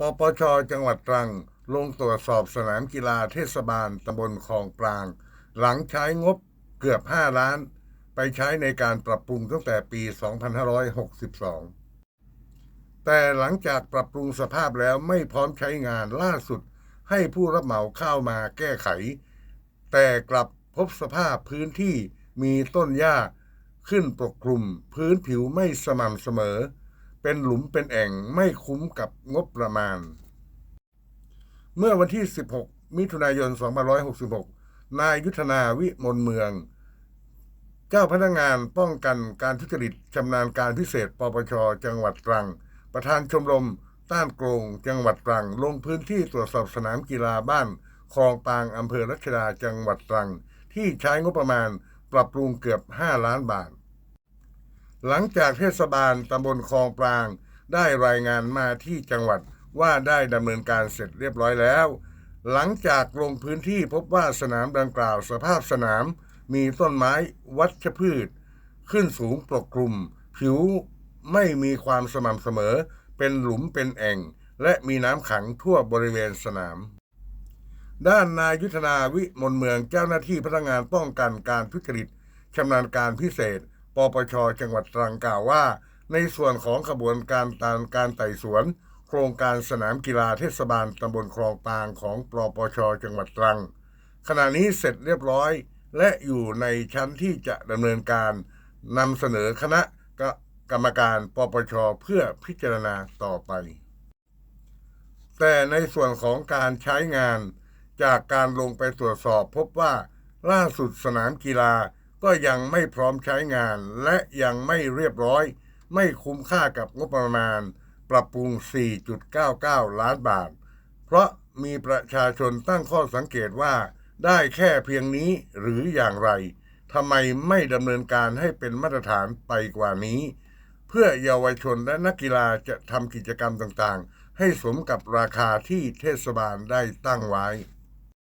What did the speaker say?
ปปชจังหวัดตรัง ลงตรวจสอบสนามกีฬาเทศบาลตำบลคลองปราง หลังใช้งบเกือบ 5 ล้าน ไปใช้ในการปรับปรุงตั้งแต่ปี 2562 แต่หลังจากปรับปรุงสภาพแล้วไม่พร้อมใช้งานล่าสุด ให้ผู้รับเหมาเข้ามาแก้ไข แต่กลับพบสภาพพื้นที่มีต้นหญ้าขึ้นปกคลุม พื้นผิวไม่สม่ำเสมอ เป็นหลุมเป็นแอ่งไม่คุ้มกับงบประมาณ เมื่อวันที่ 16 มิถุนายน 2566 นายยุทธนาวิมลเมือง เจ้าพนักงานป้องกันการทุจริตชำนาญการพิเศษ ปปช จังหวัดตรัง ประธานชมรม ต้านโกงจังหวัดตรัง ลงพื้นที่ตรวจสอบสนามกีฬาบ้านคลองปางอำเภอรัชดาจังหวัดตรัง ที่ใช้งบประมาณปรับปรุงเกือบ 5 ล้านบาท หลังจากเทศบาลตำบลคลองปราง ได้รายงานมาที่จังหวัดว่าได้ดำเนินการเสร็จเรียบร้อยแล้ว หลังจากลงพื้นที่พบว่าสนามดังกล่าวสภาพสนาม มีต้นไม้วัชพืช ขึ้นสูงปกคลุม ผิวไม่มีความสม่ำเสมอ เป็นหลุมเป็นแอ่ง และมีน้ำขังทั่วบริเวณสนาม ด้านนายยุทธนาวิมลเมืองเจ้าหน้าที่พนักงานป้องกันการทุจริตชำนาญการพิเศษ ปปชจังหวัดตรังกล่าวว่า ในส่วนของขบวนการตามการไต่สวน โครงการสนามกีฬาเทศบาลตำบลคลองปางของปปชจังหวัดตรัง ขณะนี้เสร็จเรียบร้อย และอยู่ในชั้นที่จะดำเนินการนำเสนอคณะกรรมการปปชเพื่อพิจารณาต่อไป แต่ในส่วนของการใช้งานจากการลงไปตรวจสอบพบว่าล่าสุดสนามกีฬา ก็ยังไม่พร้อมใช้งาน และยังไม่เรียบร้อย ไม่คุ้มค่ากับงบประมาณ ปรับปรุง 4.99 ล้านบาท เพราะมีประชาชนตั้งข้อสังเกตว่า ได้แค่เพียงนี้หรืออย่างไรทำไมไม่ดำเนินการให้เป็นมาตรฐานไปกว่านี้ เพื่อเยาวชนและนักกีฬาจะทำกิจกรรมต่างๆ ให้สมกับราคาที่เทศบาลได้ตั้งไว้